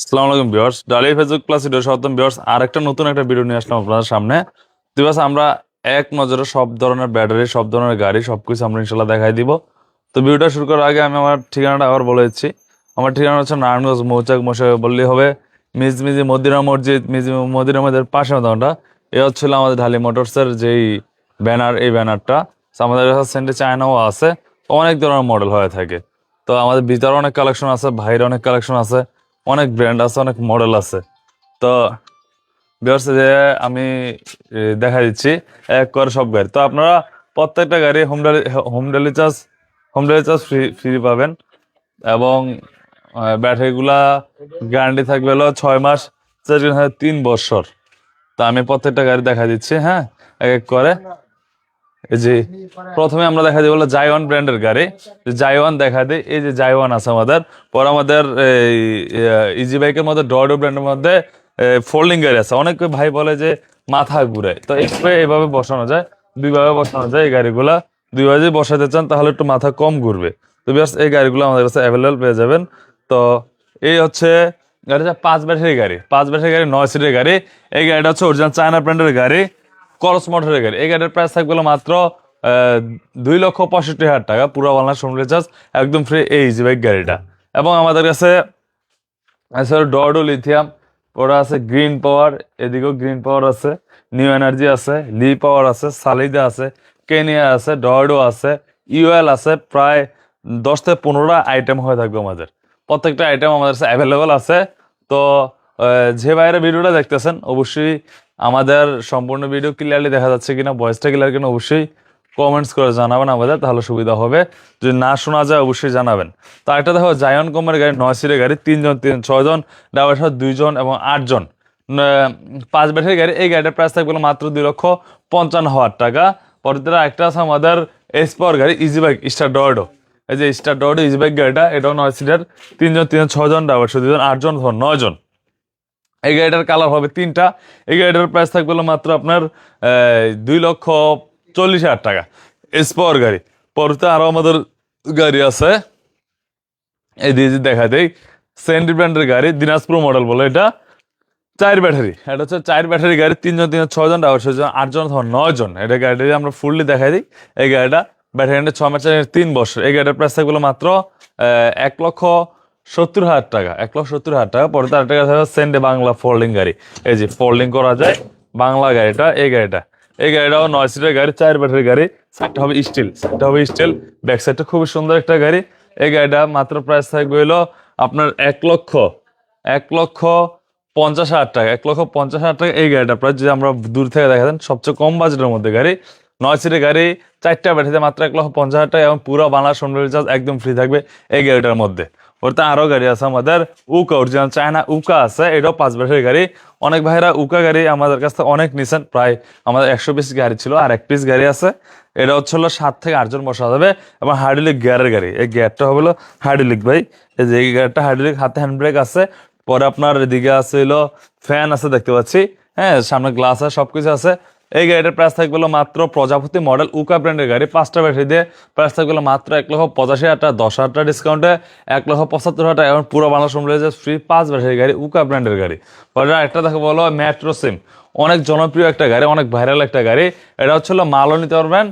আসসালামু আলাইকুম, ভিউয়ার্স। ডালি ফেসবুক প্লাস ভিডিও সপ্তম, ভিউয়ার্স আর একটা নতুন একটা ভিডিও নিয়ে আসলাম আপনাদের সামনে। দিবস আমরা এক নজরে সব ধরনের ব্যাটারি, সব ধরনের গাড়ি, সবকিছু আমরা ইনশাল্লাহ দেখাই দিব। তো ভিডিওটা শুরু করার আগে আমি আমার ঠিকানাটা আবার বলে দিচ্ছি। আমার ঠিকানা হচ্ছে নারায়ণগঞ্জ মৌচাক মশাই বললেই হবে। মিজ মিজি মদিনা মসজিদ মিজি মদিনা মসজিদের পাশে দোকানটা এ হচ্ছিল আমাদের ঢালি মোটরসের যেই ব্যানার, এই ব্যানারটা। আমাদের কাছে সেন্টে চায়নাও আছে। অনেক ধরনের মডেল হয়ে থাকে। তো আমাদের ভিতরে অনেক কালেকশন আছে, বাইরে অনেক কালেকশন আছে। অনেক ব্র্যান্ড আছে, অনেক মডেল আছে। তো বিয়ার্স যে আমি দেখা দিচ্ছি, এক করে সব গাড়ি। তো আপনারা প্রত্যেকটা গাড়ি home delivery home delivery charge home delivery charge free free পাবেন। এবং ব্যাটারিগুলা গ্যারান্টি থাকবে হলো ছয় মাস তিন বছর। তো আমি প্রত্যেকটা গাড়ি দেখা দিচ্ছি হ্যাঁ? এক এক করে। যে প্রথমে আমরা দেখা দিই বলো জাইওয়ান ব্র্যান্ডের গাড়ি। জাইওয়ান দেখা দিই এই যে জাইওয়ান আছে আমাদের। পর আমাদের এই ইজি বাইকের মধ্যে ডডো ব্র্যান্ডের মধ্যে ফোল্ডিং গাড়ি আছে। অনেক ভাই বলে যে মাথা ঘুরে তো এইভাবে এইভাবে বসানো যায় দুইভাবে বসানো যায় এই গাড়িগুলা। দুইভাবে যদি বসাতে চান তাহলে একটু মাথা কম ঘুরবে। তো বিয়াস এই গাড়িগুলো আমাদের কাছে অ্যাভেলেবল পেয়ে যাবেন। তো এই হচ্ছে গাড়িটা পাঁচ ব্যাটারি গাড়ি। পাঁচ ব্যাটারি গাড়ি নয় সিটের গাড়ি। এই গাড়িটা হচ্ছে অরিজিনাল চায়না ব্র্যান্ডের গাড়ি। করস মোটরের গাড়ি এই গাড়ির প্রাইস থাকবে মাত্র দুই লক্ষ পঁয়ষট্টি হাজার টাকা। পুরো বাংলা হোম রিচার্জ একদম ফ্রি এই ইজি বাইক গাড়িটা। এবং আমাদের কাছে আছে ডরডো লিথিয়াম ওরা আছে গ্রিন পাওয়ার এদিকেও গ্রিন পাওয়ার আছে নিউ এনার্জি আছে লি পাওয়ার আছে সালিদা আছে কেনিয়া আছে ডরডো আছে ইউএল আছে, প্রায় দশ থেকে পনেরোটা আইটেম হয়ে থাকবে আমাদের। প্রত্যেকটা আইটেম আমাদের কাছে অ্যাভেলেবল আছে। তো যে বাইরে ভিডিওটা দেখতেছেন, অবশ্যই আমাদের সম্পূর্ণ ভিডিও ক্লিয়ারলি দেখা যাচ্ছে কিনা ভয়েসটা ক্লিয়ার কিনা অবশ্যই কমেন্টস করে জানাবেন আমাদের, তাহলে সুবিধা হবে। যদি না শোনা যায়, অবশ্যই জানাবেন। তো একটা দেখো জায়ন কোম্পানির গাড়ি নয় সিটের গাড়ি, তিনজন, তিন, ছয়জন ড্রাইভার সহ দুইজন এবং আটজন। পাঁচ ব্যাটারি গাড়ি, এই গাড়িটার প্রাইস থাকবে মাত্র দুই লক্ষ পঞ্চান্ন হাজার টাকা। পরবর্তীতে একটা আছে আমাদের এস পাওয়ার গাড়ি ইজি বাইক স্টার ডর্ডো এই যে স্টার ডর্ডো ইজি বাইক গাড়িটা, এটাও নয় সিটের তিনজন তিনজন, ছয়জন ড্রাইভার সহ দুজন আটজন, নয়জন। এই গাড়িটার কালার হবে তিনটা। এই গাড়িটার প্রাইস থাকবে মাত্র আপনার দুই লক্ষ চল্লিশ হাজার টাকা। স্পর গাড়ি। পরতে আরও আমাদের গাড়ি আছে। এই দিয়ে দেখা দেই। সেন্টি ব্র্যান্ডের গাড়ি, দিনাজপুর মডেল বলে এটা। চার ব্যাটারি এটা হচ্ছে চার ব্যাটারি গাড়ি। তিনজন তিনজন, ছয়জন ড্রাইভার ছয়জন, আটজন অথবা নয় জন এটা গাড়িটা আমরা ফুললি দেখাই দিই, এই গাড়িটা ব্যাটারি ছয় মাস তিন বছর। এই গাড়িটার প্রাইস থাকবে মাত্র এক লক্ষ সত্তর হাজার টাকা, এক লক্ষ সত্তর হাজার টাকা, পরে তার টাকা সেন্ডে বাংলা ফোল্ডিং গাড়ি। এই যে ফোল্ডিং করা যায় বাংলা গাড়িটা, এই গাড়িটা। এই গাড়িটাও নয় সিটের গাড়ি, চার ব্যাটারি গাড়ি সাইডটা হবে স্টিল সাইডটা হবে স্টিল ব্যাক সাইডটা খুবই সুন্দর একটা গাড়ি। এই গাড়িটা মাত্র প্রাইস থাকবে হলো আপনার এক লক্ষ এক লক্ষ পঞ্চাশ হাজার টাকা, এক লক্ষ পঞ্চাশ হাজার টাকা এই গাড়িটা প্রায় যদি আমরা দূর থেকে দেখা দেন, সবচেয়ে কম বাজেটের মধ্যে গাড়ি। নয় সিটের গাড়ি, চারটা ব্যাটারিতে মাত্র এক লক্ষ পঞ্চাশ হাজার টাকা এবং পুরো বাংলা সন্ধ্যা রিচার্জ একদম ফ্রি থাকবে এই গাড়িটার মধ্যে। ওটাতে আরও গাড়ি আছে আমাদের উকা অরিজিনাল চায়না উকা আছে, এটাও পাঁচ ব্যাটারি গাড়ি। অনেক ভাইরা উকা গাড়ি আমাদের কাছ থেকে অনেক নিছেন, প্রায় আমাদের একশো পিস গাড়ি ছিল, আর এক পিস গাড়ি আছে। এটা হচ্ছে হলো সাত থেকে আটজন বসা যাবে, এবং হার্ডিলিক গিয়ারের গাড়ি। এই গিয়ারটা হলো হার্ডিলিক ভাই। এই যে এই গাড়িটা হার্ডিলিক হাতে হ্যান্ড ব্রেক আছে, পরে আপনার এদিকে আছে হলো ফ্যান আছে দেখতে পাচ্ছি। হ্যাঁ সামনে গ্লাস আছে, সবকিছু আছে। এই গাড়িটার প্রাইস থাকবে মাত্র প্রজাপতি মডেল উকা ব্র্যান্ডের গাড়ি। পাঁচটা ব্যাটারি দিয়ে প্রাইস থাকবে মাত্র এক লক্ষ পঁচাশি হাজার টাকা, দশ হাজার টাকা ডিসকাউন্টে এক লক্ষ পঁচাত্তর হাজার টাকা পুরো বাংলা সম্রাজ ফ্রি পাঁচ ব্যাটারি গাড়ি উকা ব্র্যান্ডের গাড়ি। পরে একটা দেখো বলো মেট্রো সিম অনেক জনপ্রিয় একটা গাড়ি, অনেক ভাইরাল একটা গাড়ি। এটা হচ্ছে হলো মালও নিতে পারবেন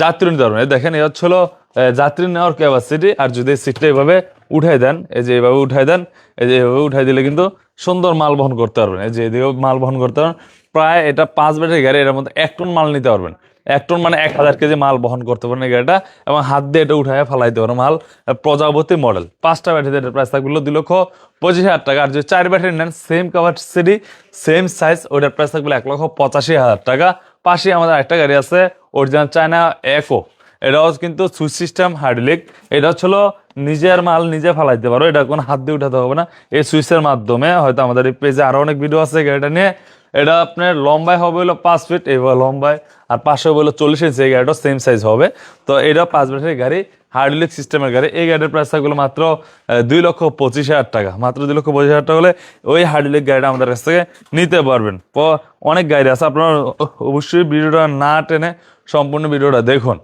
যাত্রী নিতে পারবেন। দেখেন এটা হচ্ছে হলো যাত্রী নেওয়ার ক্যাপাসিটি আর যদি সিটটা এইভাবে উঠাই দেন, এই যে এইভাবে উঠাই দেন, এই যে এইভাবে উঠাই দিলে কিন্তু সুন্দর মাল বহন করতে পারবেন। এই যে এদিকেও মাল বহন করতে পারবেন। প্রায় এটা পাঁচ ব্যাটারি গাড়ি এর মধ্যে এক টন মাল নিতে পারবেন। এক টন মানে এক হাজার কেজি মাল বহন করতে পারেন এই গাড়িটা এবং হাত দিয়ে এটা উঠায় ফেলাইতে পারেন মাল প্রজাপতি মডেল পাঁচটা ব্যাটারি এটার প্রাইস থাকবে দুই লক্ষ পঁচিশ হাজার টাকা। আর যদি চার ব্যাটারি নেন সেম ক্যাপাসিটি সেম সাইজ ওইটার প্রাইস থাকবে এক লক্ষ পঁচাশি হাজার টাকা। পাশে আমাদের একটা গাড়ি আছে অরিজিনাল চায়না একো এটাও কিন্তু সুইচ সিস্টেম হাইড্রোলিক এটা হচ্ছে নিজের মাল নিজে ফালাইতে পারো, এটা কোনো হাত দিয়ে উঠাতে হবে না। এই সুইচের মাধ্যমে হয়তো আমাদের এই পেজে আরও অনেক ভিডিও আছে গাড়িটা নিয়ে। এটা আপনার লম্বায় হবে হলো পাঁচ ফিট এবার লম্বায়, আর পাশে হবে হলো চল্লিশ ইঞ্চি এই গাড়িটা সেম সাইজ হবে। তো এটা পাঁচ ব্যাটারি গাড়ি হাইড্রোলিক সিস্টেমের গাড়ি। এই গাড়ির প্রাইস থাকবে মাত্র দুই লক্ষ পঁচিশ হাজার টাকা। মাত্র দুই লক্ষ পঁচিশ হাজার টাকা হলে ওই হাইড্রোলিক গাড়িটা আমাদের কাছ থেকে নিতে পারবেন। অনেক গাড়ি আছে, আপনারা অবশ্যই ভিডিওটা না টেনে সম্পূর্ণ ভিডিওটা দেখুন।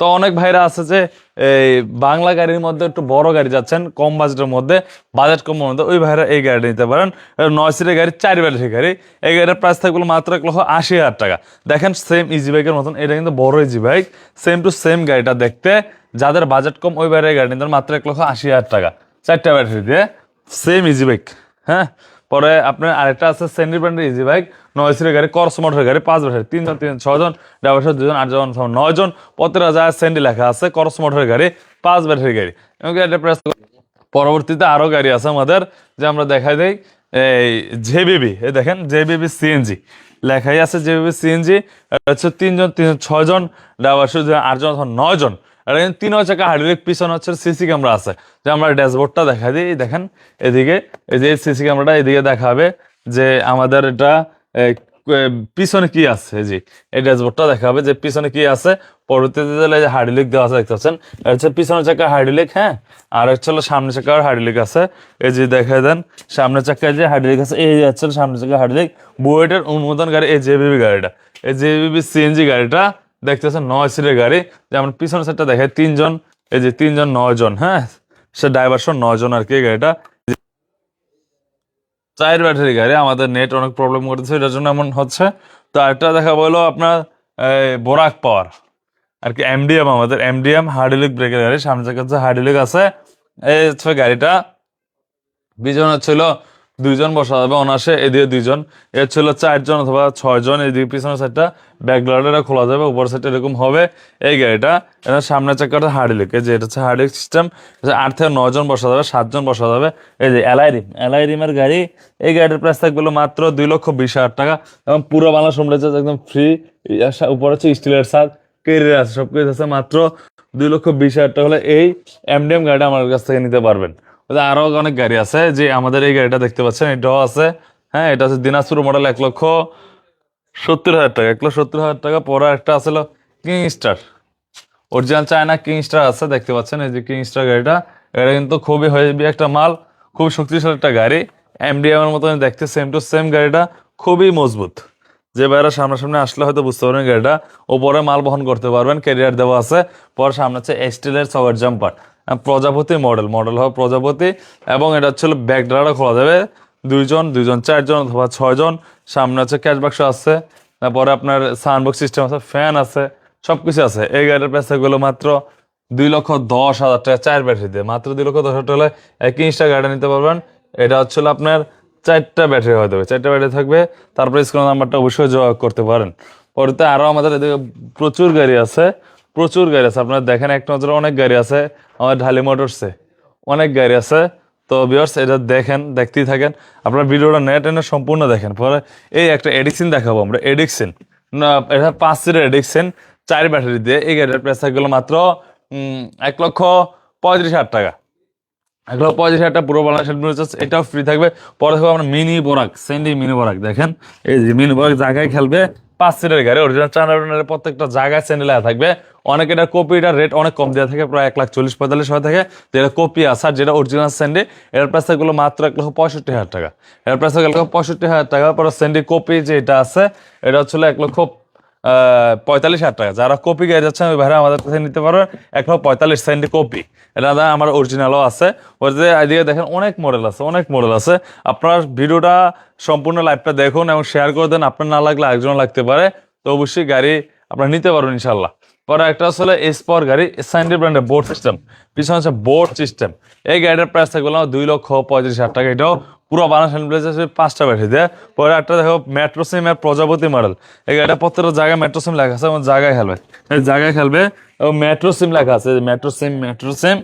তো অনেক ভাইরা আছে যে, এই বাংলা গাড়ির মধ্যে একটু বড় গাড়ি যাচ্ছেন, কম বাজেটের মধ্যে, বাজেট কম মধ্যে, ওই ভাইরা এই গাড়ি নিতে পারেন। নয় সিটের গাড়ি চার ব্যাটারি গাড়ি। এই গাড়ির প্রাইস থাকবে মাত্র এক লক্ষ আশি হাজার টাকা। দেখেন সেম ইজি বাইকের মতন, এটা কিন্তু বড় easy bike same to same গাড়িটা দেখতে। যাদের বাজেট কম, ওই বাইরের গাড়ি নিতে মাত্র এক লক্ষ আশি হাজার টাকা। চারটা ব্যাটারি দিয়ে সেম ইজি বাইক হ্যাঁ? পরে আপনার আরেকটা আছে সেন্ডি ব্র্যান্ডের ইজি বাইক নয় সিটের গাড়ি করস মোটরের গাড়ি, পাঁচ বছর তিনজন তিন ছজন ড্রাইভার দুজন আটজন নয় জন পতেরো হাজার সেন্ডি লেখা আছে করস মোটরের গাড়ি, পাঁচ ব্যাটারি গাড়ি। এবং এটা প্রাইস পরবর্তীতে আরও গাড়ি আছে আমাদের, যে আমরা দেখাই দেই, এই জেবিবি, এই দেখেন, জেবিবি সিএনজি লেখাই আছে জেবিবি সিএনজি হচ্ছে তিনজন তিন ছয়জন ড্রাইভার আটজন অথবা নয় জন। এটা কিন্তু তিন চাকা হাইড্রোলিক পিছনে হচ্ছে সিসি ক্যামেরা আছে। যে আমরা ড্যাশবোর্ডটা দেখা দিই, দেখেন, এদিকে, এই যে সিসি ক্যামেরাটা এদিকে দেখাবে যে আমাদের এটা পিছনে কি আছে? যে, এই ড্যাশবোর্ডটা দেখাবে যে পিছনে কি আছে। পরবর্তীতে দিলে যে হাইড্রোলিক দেওয়া আছে, দেখতে পাচ্ছেন? হচ্ছে পিছনের চাকা হাইড্রোলিক হ্যাঁ? আর হচ্ছে হলো সামনের চাকার হাইড্রোলিক আছে। এই যে দেখাই দেন, সামনের চাকায় যে হাইড্রোলিক আছে, এই হচ্ছে সামনের চাকা হাইড্রোলিক বুয়েটের অনুমোদন গাড়ি, এই জেবিবি গাড়িটা। এই জেবিবি সিএনজি গাড়িটা দেখতেছেন নয় সিটের গাড়ি। যেমন পিছনের সাইডটা দেখায় তিনজন, এই যে তিনজন, নয়জন হ্যাঁ? সে ড্রাইভার সহ নয়জন আর কি গাড়িটা। চার ব্যাটারি গাড়ি, আমাদের নেট অনেক প্রবলেম করতেছে এটার জন্য এমন হচ্ছে। তো একটা দেখা বলো আপনার বোরাক পাওয়ার আর কি এমডিএম আমাদের এমডিএম হার্ডিলিক ব্রেকের গাড়ি, সামনে হার্ডিলিক আছে, এই হচ্ছে গাড়িটা। বিজন ছিল দুইজন বসা যাবে অনাসে এদিকে দুইজন। এর ছিল চারজন অথবা ছয়জন, এদিকে পিছনের সাইডটা ব্যাকগ্রাউন্ডটা খোলা যাবে উপর সাইডটা এরকম হবে। এই গাড়িটা এটা সামনের চাকাটা হার্ডিলিক এই যে এটা হচ্ছে হার্ডিলিক সিস্টেম আট থেকে নজন বসা যাবে, সাতজন বসা যাবে। এই যে এলআইরিম এলআইরিমের গাড়ি, এই গাড়িটার প্রাইস থাকবে মাত্র দুই লক্ষ বিশ হাজার টাকা। এবং পুরো বাংলা সম্রাজ্য একদম ফ্রি উপর হচ্ছে স্টিলের সাজ কেরিয়ার আছে সব কিছু আছে মাত্র দুই লক্ষ বিশ হাজার টাকা হলে এই এমডিএম গাড়িটা আমার কাছ থেকে নিতে পারবেন। আরও অনেক গাড়ি আছে, যে আমাদের এই গাড়িটা দেখতে পাচ্ছেন এটাও আছে। হ্যাঁ এটা হচ্ছে দিনাজপুর মডেল এক লক্ষ সত্তর হাজার টাকা, এক লক্ষ সত্তর হাজার টাকা পরে একটা আছে King Star original China King Star আছে, দেখতে পাচ্ছেন, এই যে কিং স্টার গাড়িটা এটা কিন্তু খুবই হেভি একটা মাল, খুব শক্তিশালী একটা গাড়ি। এমডিএম এর মতো দেখতে সেম টু সেম গাড়িটা, খুবই মজবুত। যে বাইরা সামনাসামনি আসলে হয়তো বুঝতে পারবেন গাড়িটা, ওপরে মাল বহন করতে পারবেন ক্যারিয়ার দেওয়া আছে, পর সামনে আছে স্টিলের সবার জাম্পার প্রজাপতি মডেল। মডেল হবে প্রজাপতি এবং এটা হচ্ছে ব্যাক ড্রাটা খোলা যাবে। দুইজন দুইজন, চারজন অথবা ছয়জন। সামনে হচ্ছে ক্যাশ বাক্স আছে। তারপরে আপনার সাউন্ডবক্স সিস্টেম আছে ফ্যান আছে সব কিছু আছে। এই গাড়ির প্রাইস মাত্র দুই লক্ষ দশ হাজার টাকা, চার ব্যাটারি দিয়ে। মাত্র দুই লক্ষ দশ হাজার টাকা হলে এক ইঞ্চটা গাড়ি নিতে পারবেন। এটা হচ্ছে আপনার চারটা ব্যাটারি হয়ে যাবে। চারটা ব্যাটারি থাকবে। তারপরে স্ক্রিন নাম্বারটা অবশ্যই যোগাযোগ করতে পারেন। পরেতে আরও আমাদের এদিকে প্রচুর গাড়ি আছে। প্রচুর গাড়ি আছে। আপনারা দেখেন এক নজরে অনেক গাড়ি আছে। আমার ঢালি মোটরসে অনেক গাড়ি আছে। তো বিয়ার্স এটা দেখেন, দেখতেই থাকেন। আপনার ভিডিওটা নেট এনে সম্পূর্ণ দেখেন। পরে এই একটা এডিক্সিন দেখাবো আমরা। এডিক্সিন না, এটা পাঁচ সিটের এডিক্সিন চার ব্যাটারি দিয়ে। এই গাড়ির প্রাইস থাকল মাত্র এক লক্ষ পঁয়ত্রিশ হাজার টাকা। এক লক্ষ পঁয়ত্রিশ হাজার টাকা পুরো বাংলাদেশ এটাও ফ্রি থাকবে। পরে থাকবে আমরা মিনি বোরাক সেন্ডি মিনি বোরাক। দেখেন, এই যে মিনি বোরাক জায়গায় খেলবে। পাঁচ সিটের গাড়ি অরিজিনাল চানার প্রত্যেকটা জায়গায় স্যান্ডেল থাকবে। অনেক এটা কপিটার রেট অনেক কম দেওয়া থাকে, প্রায় এক লাখ চল্লিশ পঁয়তাল্লিশ হয়ে থাকে। তো এটা কপি আছে, আর যেটা অরিজিনাল স্যান্ডি এর প্রাইস থাকল মাত্র এক লক্ষ পঁয়ষট্টি হাজার টাকা। এর প্রাইস লক্ষ পঁয়ষট্টি হাজার টাকা পরে স্যান্ডি কপি যেটা আছে, এটা হচ্ছিল এক লক্ষ পঁয়তাল্লিশ হাজার টাকা। যারা কপি গাড়ি যাচ্ছেন, ওই ভাইরা আমাদের কাছে নিতে পারবেন এক পঁয়তাল্লিশ সেন্টি কপি এটা দা আমার অরিজিনালও আছে। যে এদিকে দেখেন, অনেক মডেল আছে, অনেক মডেল আছে। আপনার ভিডিওটা সম্পূর্ণ লাইভটা দেখুন এবং শেয়ার করে দেন। আপনার না লাগলে একজন লাগতে পারে। তো অবশ্যই গাড়ি আপনারা নিতে পারবেন ইনশাল্লাহ পরে একটা আসলে এসপর গাড়ি সাইন্ডি ব্র্যান্ডের বোর্ড সিস্টেম পিছনে হচ্ছে বোর্ড সিস্টেম এই গাড়িটার প্রাইস থাকবে দুই লক্ষ পঁয়ত্রিশ হাজার টাকা। এটাও পুরো বানাস প্লেস পাঁচটা ব্যাটারি দেয় পরে একটা দেখো মেট্রো সিম এর প্রজাপতি মডেল এই গাড়িটা প্রত্যেকটা জায়গায় মেট্রো সিম লেখা আছে এবং জায়গায় খেলবে। জায়গায় খেলবে এবং মেট্রো সিম লেখা আছে। মেট্রো সিম মেট্রো সিম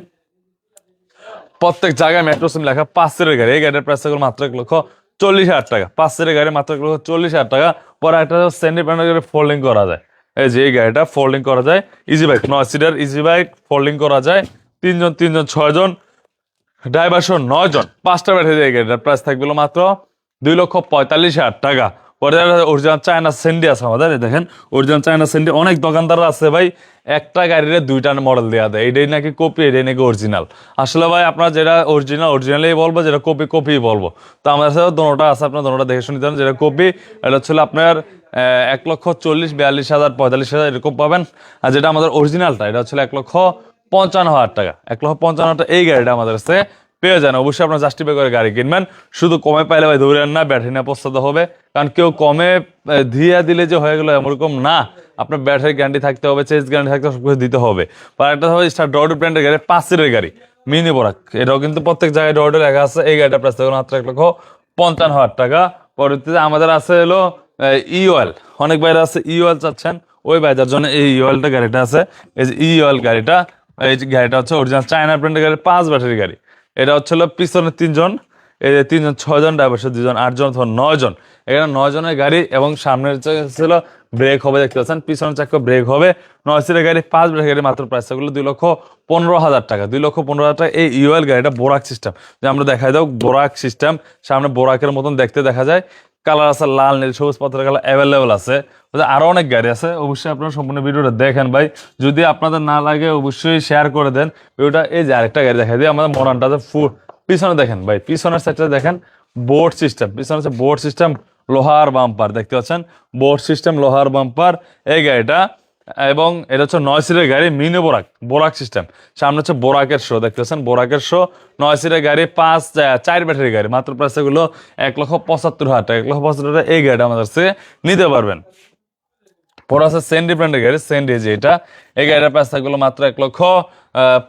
প্রত্যেক জায়গায় মেট্রো সিম লেখা পাঁচ গাড়ি। এই গাড়ির প্রাইস মাত্র এক লক্ষ চল্লিশ হাজার টাকা। পাঁচ গাড়ি মাত্র এক লক্ষ চল্লিশ হাজার টাকা। পরে একটা সেন্ডি প্যান্ডেল গাড়ি ফোল্ডিং করা যায়। এই যে এই গাড়িটা ফোল্ডিং করা যায়। ইজি বাইক নয় সিটার ইজি বাইক ফোল্ডিং করা যায়। তিনজন তিনজন, ছয়জন। ড্রাইভার সহ নয় জন। পাঁচটা ব্যাটারি এই গাড়িটার প্রাইস থাকবে মাত্র দুই লক্ষ পঁয়তাল্লিশ হাজার টাকা। অরিজিনাল চায়না সেন্ডি আছে আমাদের দেখেন। অরিজিনাল চায়না সেন্ডি অনেক দোকানদার আছে ভাই। একটা গাড়ির দুইটা মডেল দেওয়া দেয়। এটাই নাকি কপি এটাই নাকি অরিজিনাল আসলে ভাই, আপনার যেটা অরিজিনাল অরিজিনালই বলব, যেটা কপি কপি বলব। তো আমাদের সাথে দোনোটা আছে, আপনার দোনোটা দেখে শুনে জানেন যেটা কপি এটা হচ্ছে আপনার এক লক্ষ চল্লিশ, বিয়াল্লিশ হাজার, পঁয়তাল্লিশ হাজার এরকম পাবেন। আর যেটা আমাদের অরিজিনালটা এটা হচ্ছে এক লক্ষ পঞ্চান্ন হাজার টাকা। এক লক্ষ পঞ্চান্ন হাজার এই গাড়িটা আমাদের কাছে পেয়ে যান। অবশ্যই আপনার জাস্টিফাই করে গাড়ি কিনবেন। শুধু কমে পাইলে ভাই ধরেন না ব্যাটারি না পস্তাতে হবে। কারণ কেউ কমে দিয়ে দিলে যে হয়ে গেলো এরকম না। আপনার ব্যাটারি গ্যারান্টি থাকতে হবে চেঞ্জ গ্যারান্টি থাকতে সব কিছু দিতে হবে। আর একটা হবে স্টার ডট ব্র্যান্ডের গাড়ি, পাঁচ সিটের গাড়ি মিনি বরাক এটাও কিন্তু প্রত্যেক জায়গায় ডটে লেখা আছে। এই গাড়িটা প্রাইস থাকবে মাত্র এক লক্ষ পঞ্চান্ন হাজার টাকা। পরবর্তীতে আমাদের আছে হলো ই অয়েল অনেক বাইরে আছে ই অয়েল চাচ্ছেন। ওই বাইরের জন্য এই ই অয়েলটা গাড়িটা আছে। এই যে ই অয়েল গাড়িটা এই গাড়িটা হচ্ছে অরিজিনাল চায়না ব্র্যান্ডের গাড়ি, পাঁচ ব্যাটারি গাড়ি। এটা হচ্ছে পিছনে তিনজন, এই যে তিনজন, ছয়জন ড্রাইভার দুজন, আটজন অথবা নয়জন। এখানে নয়জনের গাড়ি এবং সামনের ছিল ব্রেক হবে, দেখতে পাচ্ছেন, পিছনের চাকা ব্রেক হবে। নয় সিটের গাড়ি, পাঁচ ব্রেক গাড়ি মাত্র প্রাইস থাকল দুই লক্ষ পনেরো হাজার টাকা। দুই লক্ষ পনেরো হাজার টাকা এই ইউএল গাড়িটা বোরাক সিস্টেম যে আমরা দেখাই দাও বোরাক সিস্টেম সামনে বোরাকের মতন দেখতে দেখা যায়। কালার আছে লাল, নীল, সবুজ পাথরের কালার অ্যাভেলেবেল আছে। আরও আরও অনেক গাড়ি আছে, অবশ্যই আপনারা সম্পূর্ণ ভিডিওটা দেখেন ভাই। যদি আপনাদের না লাগে, অবশ্যই শেয়ার করে দেন। ভিডিওটা, এই যে আরেকটা গাড়ি দেখা দিই, আমাদের মরানটা ফুল পিছনে দেখেন ভাই, পিছনের সাইডটা দেখেন বোর্ড সিস্টেম পিছনে আছে বোর্ড সিস্টেম লোহার বাম্পার দেখতে পাচ্ছেন? বোর্ড সিস্টেম লোহার বাম্পার এই গাড়িটা এবং এটা হচ্ছে নয় সিটের গাড়ি মিনি বোরাক বোরাক সিস্টেম সামনে হচ্ছে বোরাকের শো দেখতে পাচ্ছেন? বোরাকের শো নয় সিটের গাড়ি, পাঁচ চার ব্যাটারি গাড়ি। মাত্র প্রাইস এগুলো এক লক্ষ পঁচাত্তর হাজার টাকা, এক লক্ষ পঁচাত্তর হাজার এই গাড়িটা আমাদের কাছে নিতে পারবেন। পরে আছে সেন্ডি ব্র্যান্ডের গাড়ি সেন্ডি যে এটা। এই গাড়িটার প্রাইস মাত্র এক লক্ষ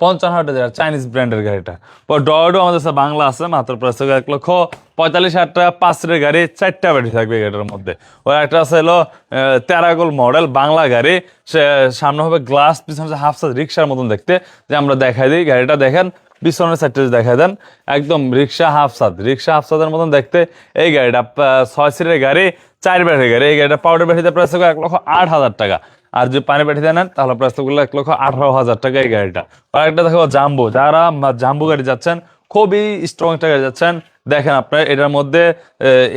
পঞ্চান্ন হাজার চাইনিজ ব্র্যান্ডের গাড়িটা। পর ডয়ডো আমাদের কাছে বাংলা আছে, মাত্র প্রাইস থাকবে এক লক্ষ পঁয়তাল্লিশ হাজার টাকা, পাঁচ গাড়ি, চারটা ব্যাটারি থাকবে গাড়িটার মধ্যে। ওই একটা আছে হলো তেরাগোল মডেল বাংলা গাড়ি। সে, সামনে হবে গ্লাস পিছনে হাফ সাইজ রিক্সার মতন দেখতে। যে আমরা দেখাই দিই, গাড়িটা দেখেন পিছনের সাইডটা দেখাই দেন, একদম রিক্সা হাফ সাদ রিক্সা হাফ সাদের মতন দেখতে। এই গাড়িটা ছয় সিটের গাড়ি চার ব্যাটারি গাড়ি। এই গাড়িটা পাউডার ব্যাটারিতে প্রাইস থাকবে এক লক্ষ আট হাজার টাকা। আর যদি পানি ব্যাটারিতে নেন, তাহলে প্রাইস থাকবে এক লক্ষ আঠারো হাজার টাকা এই গাড়িটা। আর একটা দেখো জাম্বো যারা জাম্বো গাড়ি যাচ্ছেন, খুবই স্ট্রং একটা গাড়ি যাচ্ছেন, দেখেন আপনার, এটার মধ্যে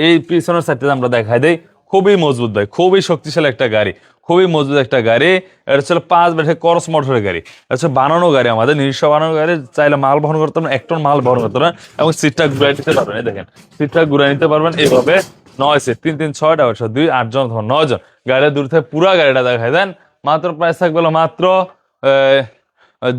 এই পিছনের সাইডটা আমরা দেখাই দিই। খুবই মজবুত ভাই, খুবই শক্তিশালী একটা গাড়ি, খুবই মজবুত একটা গাড়ি। এটা হচ্ছে পাঁচ ব্যাটারি করস মোটরের গাড়ি। এটা হচ্ছে বানানো গাড়ি আমাদের, নিজস্ব বানানো গাড়ি। চাইলে মাল বহন করতে পারবেন, এক টন মাল বহন করতে পারবেন, এবং সিটটা ঘুরে নিতে পারবেন দেখেন। সিটটা ঘুরে নিতে পারবেন, এইভাবে নয় সিট তিন তিন, ছয়টা বছর, দুই আটজন অথবা নয় জন। গাড়িটা দূর থেকে পুরা গাড়িটা দেখাই দেন মাত্র প্রাইস থাকবে মাত্র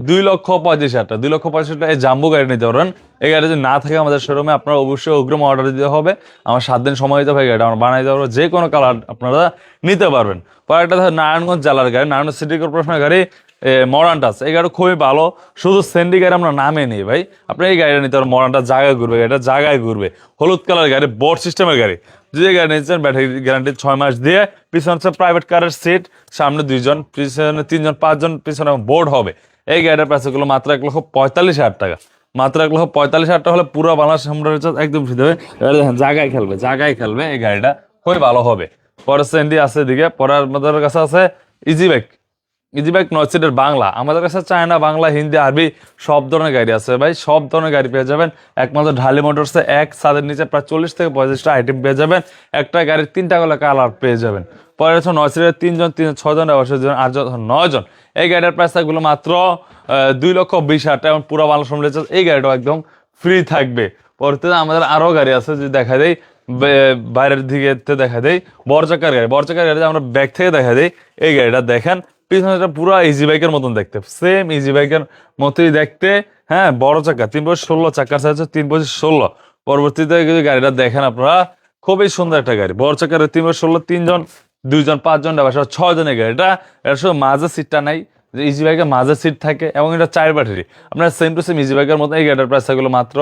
দুই লক্ষ পঁয়ত্রিশ হাজার টাকা। দুই লক্ষ পঁয়ত্রিশ হাজার এই জাম্বু গাড়ি নিতে পারবেন। এই গাড়ি যদি না থাকে আমাদের শোরুমে আপনারা অবশ্যই অগ্রিম অর্ডার দিতে হবে। আমার সাত দিন সময় দিতে হবে গাড়িটা আমরা বানাই পারব যে কোনো কালার আপনারা নিতে পারবেন। পরে একটা ধর নারায়ণগঞ্জ জেলার গাড়ি, নারায়ণগঞ্জ সিটি কর্পোরেশনের গাড়ি। মডার্ন টাচ এই গাড়ি খুবই ভালো। শুধু সেন্ডি গাড়ি আমরা নামে নিই ভাই। আপনি এই গাড়িটা নিতে পারেন মডার্নটা জায়গায় ঘুরবে গাড়িটা জায়গায় ঘুরবে। হলুদ কালার গাড়ি বোর্ড সিস্টেমের গাড়ি। যে গাড়ি নিচ্ছেন ব্যাটারি গ্যারান্টি ছয় মাস দিয়ে, পিছনে হচ্ছে প্রাইভেট কারের সিট সামনে দুইজন, পিছনে তিনজন, পাঁচজন, পিছনে বোর্ড হবে। এই গাড়িটার প্রাইস মাত্র এক লক্ষ পঁয়তাল্লিশ হাজার টাকা। মাত্র এক লক্ষ পঁয়তাল্লিশ হাজার টাকা হলে পুরো বাংলাদেশ আমরা একদম দেবে। এবার দেখেন, জায়গায় খেলবে জায়গায় খেলবে। এই গাড়িটা খুবই ভালো হবে। পরে সেন্ডি আছে এদিকে, পরে আমাদের কাছে আছে ইজি বাইক ইজি বাইক নয় সিটের বাংলা। আমাদের কাছে চায়না, বাংলা, হিন্দি, আরবি সব ধরনের গাড়ি আছে ভাই। সব ধরনের গাড়ি পেয়ে যাবেন। একমাত্র ঢালি মোটরসে এক ছাদের নিচে প্রায় চল্লিশ থেকে পঁয়ত্রিশটা আইটেম পেয়ে যাবেন। একটা গাড়ির তিনটা করে কালার পেয়ে যাবেন। পরে হচ্ছে নয় সিটের তিনজন তিন ছজন জন এই গাড়ির প্রাইস থাকবে মাত্র দুই লক্ষ বিশ হাজার টাকা এবং পুরো বাংলা সম্রাট এই গাড়িটাও একদম ফ্রি থাকবে। পরবর্তীতে আমাদের আরও গাড়ি আছে, যদি দেখা দেয় বাইরের দিকে দেখা দেয় বড় চাকার গাড়ি। বড় চাকার গাড়িতে আমরা ব্যাগ থেকে দেখা দেয় এই গাড়িটা দেখেন পিছনেটা পুরো ইজি বাইকের মতন দেখতে। সেম ইজি বাইকের মতোই দেখতে। হ্যাঁ বড় চাকা, তিন পঁচিশ ষোলো, চাকার সাইজ তিন পঁচিশ ষোলো। পরবর্তীতে যদি গাড়িটা দেখেন আপনারা, খুবই সুন্দর একটা গাড়ি। বড় চাকার তিন পঁচিশ ষোলো, তিনজন, দুইজন, পাঁচজন ড্রাইভার সহ ছয় জনের গাড়িটা। এটা শুধু মাঝে সিটটা নাই। যে ইজি বাইকের মাঝে সিট থাকে এবং এটা চার ব্যাটারি আপনার সেম টু সেম ইজি বাইকের মতো এই গাড়িটার প্রাইস থাকল মাত্র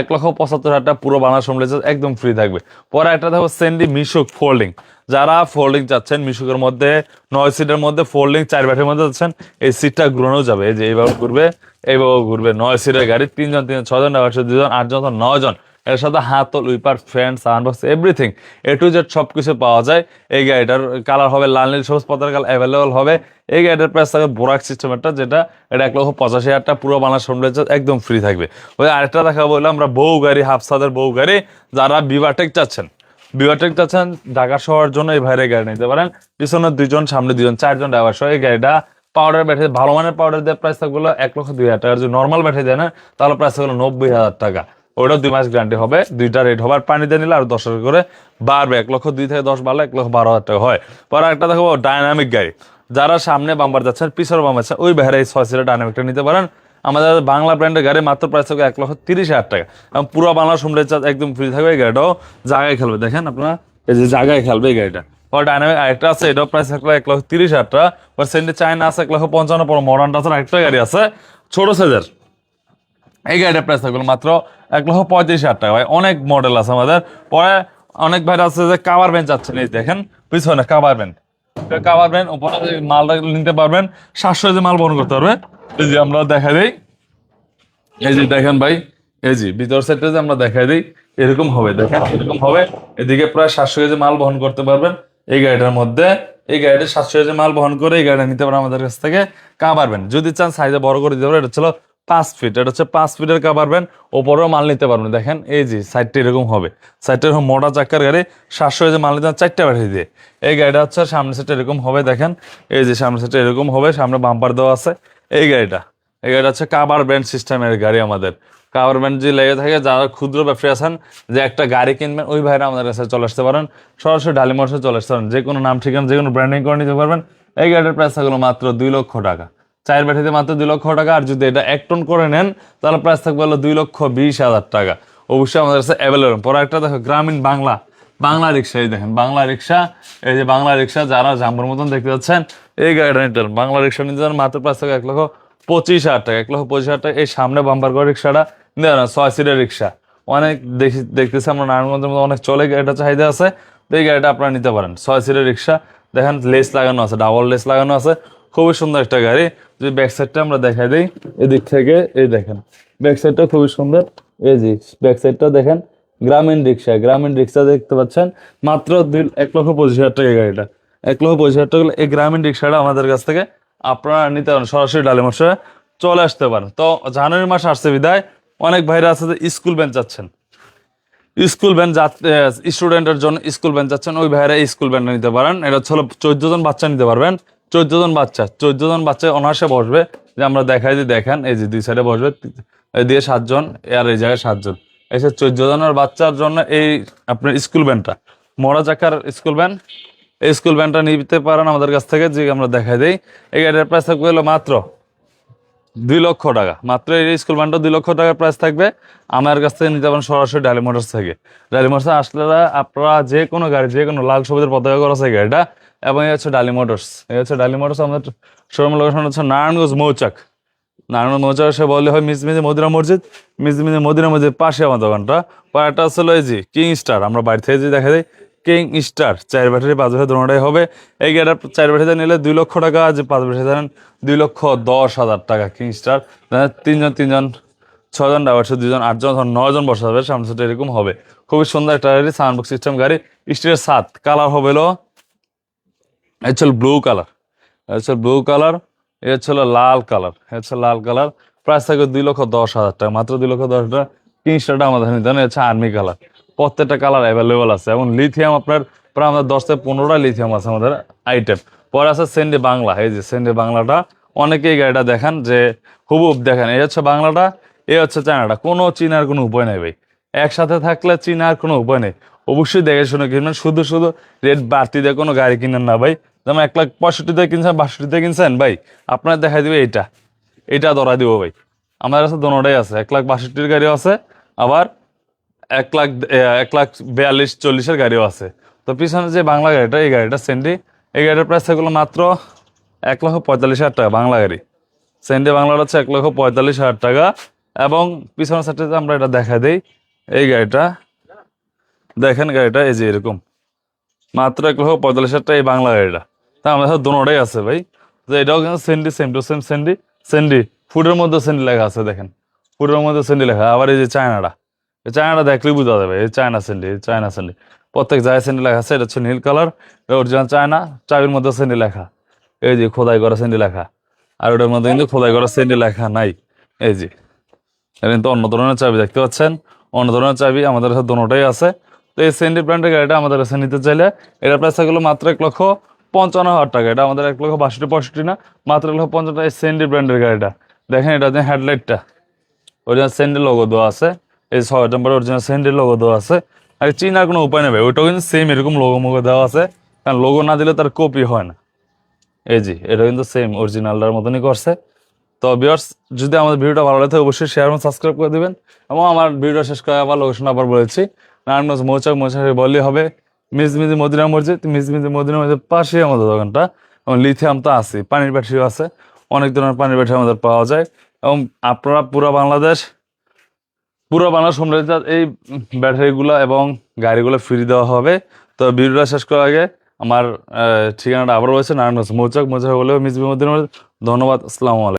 এক লক্ষ পঁচাত্তর হাজার টাকা পুরো বাংলা সম্রাট একদম ফ্রি থাকবে। পরে একটা দেখো সেন্ডি মিশুক ফোল্ডিং যারা ফোল্ডিং চাচ্ছেন মিশুকের মধ্যে নয় সিটের মধ্যে ফোল্ডিং চার ব্যাটারির মধ্যে যাচ্ছেন এই সিটটা ঘুরানো যাবে। এই যে এইভাবে ঘুরবে এইভাবে ঘুরবে। নয় সিটের গাড়ি তিনজন তিনজন ছজন একশো দুজন আটজন অথবা নয় জন এর সাথে হাতল wiper, fan sound box everything. A to Z সব কিছু পাওয়া যায়। এই গাড়িটার কালার হবে লাল, নীল, সবুজ পাতার কালার অ্যাভেলেবল হবে। এই গাড়িটার প্রাইস থাকবে বোরাক সিস্টেমেরটা যেটা এটা এক লক্ষ পঁচাশি হাজারটা পুরো বাংলা সম্রাজ্য একদম ফ্রি থাকবে। ওই আরেকটা দেখা বললাম আমরা বউ গাড়ি, হাফসাদের বউ গাড়ি, যারা বিভাটেক চাচ্ছেন। বিভাটেক চাচ্ছেন ঢাকা শহরের জন্য এই ভাইয়ের গাড়ি নিতে পারেন। পিছনে দুইজন, সামনে দুজন চারজন ড্রাইভার সহ এই গাড়িটা পাউডার ব্যাটারি ভালো মানের পাউডার দিয়ে প্রাইস থাকবে এক লক্ষ দুই হাজার টাকা যদি নর্মাল ব্যাটারি দেয় না, তাহলে প্রাইস থাকবে নব্বই হাজার টাকা। ওটা দুই মাস গ্যারান্টি হবে। দুইটা রেট হবে। আর পানিতে নিলে আর দশ হাজার করে বাড়বে। এক লক্ষ দুই থেকে দশ বাড়লে এক লক্ষ বারো হাজার টাকা হয়। পরে একটা দেখো ডাইনামিক গাড়ি। যারা সামনে বাম্বার যাচ্ছেন, পিছনে বাম্বার যাচ্ছেন, ওই ভাইরা এই ছয় সিটের ডাইনামিকটা নিতে পারেন। আমাদের বাংলা ব্র্যান্ডের গাড়ি মাত্র প্রাইস থাকবে এক লক্ষ তিরিশ হাজার টাকা। এবং পুরো বাংলা সমুদ্র চার্জ একদম ফ্রি থাকবে এই গাড়িটাও। জায়গায় খেলবে। দেখেন আপনারা, এই যে জায়গায় খেলবে এই গাড়িটা। পর ডাইনামিক আরেকটা আছে, এটাও প্রাইস থাকলে এক লক্ষ তিরিশ হাজার টাকা। সেন্টে চায়না আছে এক লক্ষ পঞ্চান্ন, পর মডার্নটা আছে, আরেকটা গাড়ি আছে। ছোট সাইজের এই গাড়িটার প্রাইস থাকল মাত্র এক লক্ষ পঁয়ত্রিশ হাজার টাকা। ভাই, অনেক মডেল আছে আমাদের। পরে অনেক ভাই আছে যে কাভার বেঞ্চ চাচ্ছেন এই দেখেন, পিছনে কাভার বেঞ্চ কাভার বেঞ্চ উপরে মালটা নিতে পারবেন, সাতশো যে মাল বহন করতে পারবে। এই যে আমরা দেখা দিই। এই যে দেখেন ভাই, এই যে ভিতর সাইডটা যে আমরা দেখাই দিই, এরকম হবে, দেখেন, এরকম হবে। এদিকে প্রায় সাতশো কেজি মাল বহন করতে পারবেন এই গাড়িটার মধ্যে। এই গাড়িটা সাতশো কেজি মাল বহন করে এই গাড়িটা নিতে পারেন আমাদের কাছ থেকে কাবারবেন যদি চান সাইজে বড় করে দিতে পারেন এটা ছিল পাঁচ ফিট এটা হচ্ছে পাঁচ ফিটের কাবারবেন ওপরেও মাল নিতে পারবেন। দেখেন, এই যে সাইডটা এরকম হবে। সাইডটা এরকম মোটা চাকার গাড়ি, সাতশো কেজি মাল নিতে চারটা ব্যাটারি দিয়ে। এই গাড়িটা হচ্ছে সামনে সেটটা এরকম হবে, দেখেন। এই যে সামনে সেটটা এরকম হবে, সামনে বাম্পার দেওয়া আছে। এই গাড়িটা এই গাড়িটা হচ্ছে কাবার ব্র্যান্ড সিস্টেমের গাড়ি আমাদের। কাবার ব্র্যান্ড যে লেগে থাকে, যারা ক্ষুদ্র ব্যবসায়ী আছেন, যে একটা গাড়ি কিনবেন, ওই ভাইরা আমাদের কাছে চলে আসতে পারেন। সরাসরি ডালি মোটরসে চলে আসতে পারেন। যে কোনো নাম, ঠিকানা, যে কোনো ব্র্যান্ডিং করে নিতে পারবেন। এই গাড়িটার প্রাইস থাকল মাত্র দুই লক্ষ টাকা। চায়ের ব্যাটারিতে মাত্র দুই লক্ষ টাকা, আর যদি এটা এক টন করে নেন, তাহলে প্রাইস থাকবে হলো দুই লক্ষ বিশ হাজার টাকা। অবশ্যই আমাদের কাছে অ্যাভেলেবল পরে একটা দেখো, গ্রামীণ বাংলা বাংলা রিক্সা, এই দেখেন, বাংলা রিক্সা, এই যে বাংলা রিক্সা, যারা জাম্বুর মতন দেখতে পাচ্ছেন এই গাড়িটা নিতেন বাংলা রিক্সা নিতে যান মাত্র প্রাইস থাকবে এক লক্ষ পঁচিশ হাজার টাকা। এক লক্ষ পঁচিশ হাজার টাকা, এই সামনে বাম্পার করে রিক্সাটা নেওয়া না ছয় সিটের রিক্সা। অনেক দেখি, দেখতেছি আমরা, নারায়ণগঞ্জের মধ্যে অনেক চলে গাড়িটা চাহিদা আছে, তো এই গাড়িটা আপনারা নিতে পারেন। ছয় সিটের রিক্সা, দেখেন লেস লাগানো আছে ডাবল লেস লাগানো আছে। খুবই সুন্দর একটা গাড়ি। যদি ব্যাক সাইডটা আমরা দেখাই দিই, এদিক থেকে এই দেখেন। ব্যাক সাইডটা খুবই সুন্দর। এই যে ব্যাক সাইডটা দেখেন, গ্রামীণ রিক্সা। গ্রামীণ রিক্সা দেখতে পাচ্ছেন, মাত্র দুই এক লক্ষ পঁচিশ হাজার টাকা গাড়িটা। এক লক্ষ পঁচিশ হাজার টাকা এই গ্রামীণ রিক্সাটা আমাদের কাছ থেকে আপনারা নিতে পারেন। সরাসরি ডালিমশে চলে আসতে পারেন। তো জানুয়ারি মাস আসছে বিদায়। অনেক ভাইরা আছে যে স্কুল বেঞ্চ যাচ্ছেন। স্কুল ভ্যান স্টুডেন্টের জন্য স্কুল ভ্যান যাচ্ছেন। ওই ভাইরা স্কুল ভ্যানটা নিতে পারেন। এটা হচ্ছে চোদ্দ জন বাচ্চা নিতে পারবেন। চোদ্দ জন বাচ্চা, চোদ্দ জন বাচ্চা অনার্সে বসবে। যে আমরা দেখাই যে দেখেন, এই যে দুই সাইডে বসবে এই দিয়ে সাতজন আর এই জায়গায় সাতজন এই এসে চোদ্দ জনের বাচ্চার জন্য এই আপনার স্কুল ভ্যানটা মরা চাকার স্কুল ভ্যান এই স্কুল ভ্যানটা নিতে পারেন আমাদের কাছ থেকে, যে আমরা দেখাই দিই। এই গাড়ির প্রাইস থাকবে হলো মাত্র দুই লক্ষ টাকা। মাত্র এই স্কুল ভ্যানটা দুই লক্ষ টাকার প্রাইস থাকবে। আমার কাছ থেকে নিতে পারেন সরাসরি ডালি মোটরস থেকে। ডালি মোটরস আসলে আপনারা যে কোনো গাড়ি, যে কোনো লাল সবুজের পতাকা করা আছে গাড়িটা এবং এই হচ্ছে ডালি মোটরস এই হচ্ছে ডালি মোটরস আমাদের শোরুম লোকেশন হচ্ছে নারায়ণগঞ্জ মৌচাক। নারায়ণ মৌচাক সে বললে হয় মিজমিজে মদিনা মসজিদ মিজমিজে মদিনা মসজিদ, পাশে আমার দোকানটা। একটা হচ্ছে এই যে কিং স্টার আমরা বাড়ি থেকে যে দেখা যায় কিং স্টার চার ব্যাটারি, পাঁচ ব্যাটারি দুটাই হবে। এই গাড়িটা চার ব্যাটারিতে নিলে দুই লক্ষ টাকা, যে পাঁচ ব্যাটারি দেন দুই লক্ষ দশ হাজার টাকা কিং স্টার তিনজন তিনজন, ছজন ড্রাইভার সাথে দুজন, আটজন ধর নজন বসা যাবে সামনে এরকম হবে। খুবই সুন্দর একটা গাড়ি সাউন্ড বক্স সিস্টেম গাড়ি স্টিলের সাত কালার হচ্ছে ব্লু কালার হচ্ছে ব্লু কালার এ হচ্ছে হলো লাল কালার এ হচ্ছে লাল কালার প্রাইস থাকবে দুই লক্ষ দশ হাজার টাকা। মাত্র দুই লক্ষ দশ হাজার কিং স্টারটা আমাদের নিতে হচ্ছে আর্মি কালার প্রত্যেকটা কালার অ্যাভেলেবেল আছে। এবং লিথিয়াম আপনার প্রায় আমাদের দশ থেকে পনেরোটা লিথিয়াম আছে আমাদের আইটেম পরে আছে সেন্ডি বাংলা এই যে সেন্ডি বাংলাটা অনেকেই গাড়িটা দেখান যে হুবুব দেখেন। এই হচ্ছে বাংলাটা, এই হচ্ছে চায়নাটা। কোনো চিনার কোনো উপায় নেই ভাই। একসাথে থাকলে চিনার কোনো উপায় নেই। অবশ্যই দেখে শুনে কিনবেন। শুধু শুধু রেট বাড়তি দিয়ে কোনো গাড়ি কিনেন না ভাই। যেমন এক লাখ পঁয়ষট্টি দিয়ে কিনছেন, বাষট্টি দিয়ে কিনছেন, ভাই, আপনার দেখাই দিবে এইটা। এটা ধরা দিব, ভাই। আমাদের কাছে দোনোটাই আছে। এক লাখ বাষট্টির গাড়িও আছে, আবার এক লাখ এক লাখ বিয়াল্লিশ, চল্লিশের গাড়িও আছে। তো পিছনে যে বাংলা গাড়িটা, এই গাড়িটা সেন্ডি এই গাড়িটার প্রাইস থাকল মাত্র এক লক্ষ পঁয়তাল্লিশ হাজার টাকা বাংলা গাড়ি। সেন্ডি বাংলাটা হচ্ছে এক লক্ষ পঁয়তাল্লিশ হাজার টাকা এবং পিছনের সাইডে আমরা এটা দেখা দিই। এই গাড়িটা, দেখেন গাড়িটা, এই যে এরকম। মাত্র এক লক্ষ পঁয়তাল্লিশ হাজার টাকা এই বাংলা গাড়িটা। তা আমাদের সাথে দোনোটাই আছে ভাই। তো এটাও কিন্তু সেন্ডি সেম টু সেম সেন্ডি সেন্ডি ফুডের মধ্যে সেন্ডি লেখা আছে দেখেন। ফুডের মধ্যে সেন্ডি লেখা। আবার এই যে চায়নাটা এই চায়নাটা দেখলেই বোঝা যাবে। এই চায়না সেন্ডি চায়না সেন্ডি প্রত্যেক জায়গায় সেন্ডি লেখা আছে। এটা হচ্ছে নীল কালার। অরিজিনাল চায়না চাবির মধ্যে সেন্ডি লেখা। এই যে খোদাই করা সেন্ডি লেখা। আর ওটার মধ্যে কিন্তু খোদাই করা সেন্ডি লেখা নাই। এই যে। এটা কিন্তু অন্য ধরনের চাবি দেখতে পাচ্ছেন। অন্য ধরনের চাবি আমাদের কাছে দোনোটাই আছে। তো এই সেন্ডি ব্র্যান্ডের গাড়িটা আমাদের কাছে নিতে চাইলে এটা প্রাইস থাকল মাত্র এক লক্ষ পঞ্চান্ন হাজার টাকা। এটা আমাদের এক লক্ষ বাষট্টি, পঁয়ষট্টি না? মাত্র এক লক্ষ পঞ্চান্ন টাকা সেন্ডি ব্র্যান্ডের গাড়িটা। দেখেন এটা যে হেডলাইটটা ওইটা সেন্ডি লোগো দেওয়া আছে। এই ছয় নম্বর অরিজিনাল স্যান্ডেল লোগো দেওয়া আছে। আর চিনার কোনো উপায় নেবে ওইটাও কিন্তু সেম এরকম লোগো মোগো দেওয়া আছে। কারণ লোগো না দিলে তার কপি হয় না। এই জি এটা কিন্তু সেম অরিজিনালটার মতনই করছে। তো ভিউয়ার্স যদি আমাদের ভিডিওটা ভালো লাগে অবশ্যই শেয়ার এবং সাবস্ক্রাইব করে দেবেন। এবং আমার ভিডিও শেষ করে আবার লোকেশন আবার বলেছি। নারায়ণগঞ্জ, মৌচাক মৌচাক বললেই হবে। মিজমিজি মদিনা মসজিদ মিজমিজি মদিনা মসজিদ পাশে আমাদের দোকানটা। এবং লিথিয়াম তো আছে পানির ব্যাটারিও আছে। অনেক ধরনের পানির ব্যাটারি আমাদের পাওয়া যায়। এবং আপনারা পুরো বাংলাদেশ, পুরো হোম ডেলিভারি এই ব্যাটারিগুলো এবং গাড়িগুলো ফ্রি দেওয়া হবে। তো ভিডিওটা শেষ করার আগে আমার ঠিকানাটা আবার রয়েছে নারায়ণগঞ্জ মৌচাক মৌচাক বলে মিজমি মদিনা। ধন্যবাদ, আসসালামু আলাইকুম।